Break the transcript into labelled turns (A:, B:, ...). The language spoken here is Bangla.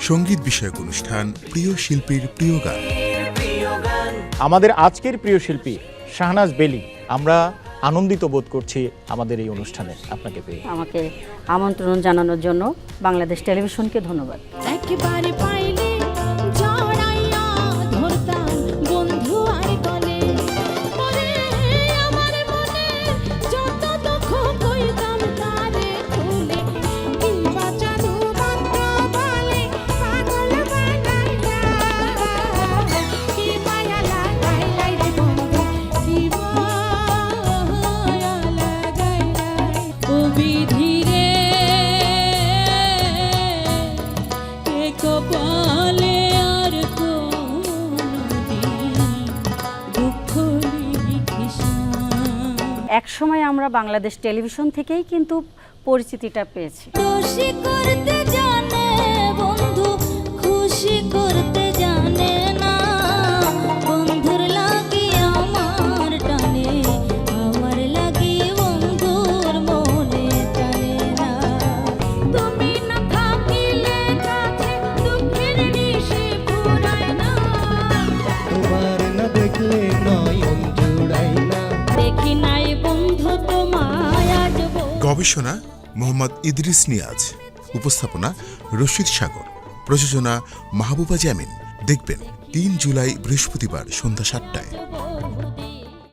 A: সংগীত বিষয়ক অনুষ্ঠান প্রিয় শিল্পীর প্রিয় গান।
B: আমাদের আজকের প্রিয় শিল্পী শাহনাজ বেলি আমরা আনন্দিত বোধ করছি আমাদের এই অনুষ্ঠানে। আপনাকে পেয়ে।
C: আমাকে আমন্ত্রণ জানানোর জন্য বাংলাদেশ টেলিভিশনকে ধন্যবাদ।
D: একেবারে পাইলে
C: এক সময় আমরা বাংলাদেশ টেলিভিশন থেকেই কিন্তু পরিচিতিটা পেয়েছি।
A: গবেষণা মোহাম্মদ ইদ্রিস নিয়াজ, উপস্থাপনা রশিদ সাগর, প্রযোজনা মাহবুবা জামিন। দেখবেন তিন জুলাই বৃহস্পতিবার সন্ধ্যা সাতটায়।